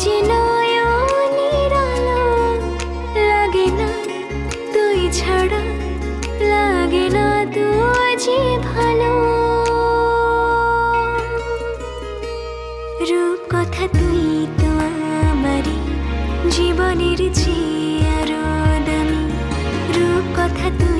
যে নয়নের আলো লাগে না, তুই ছাড়া। লাগে না, তুই যে ভালো। রূপ কথা তুই তো আমারই, জীবনের চেয়ে আরও দামি। রূপ কথা তুই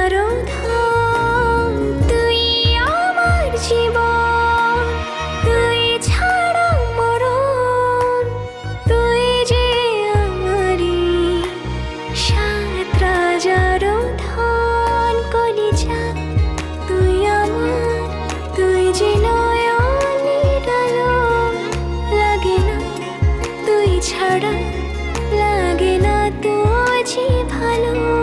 লাগে না তো যে ভালো।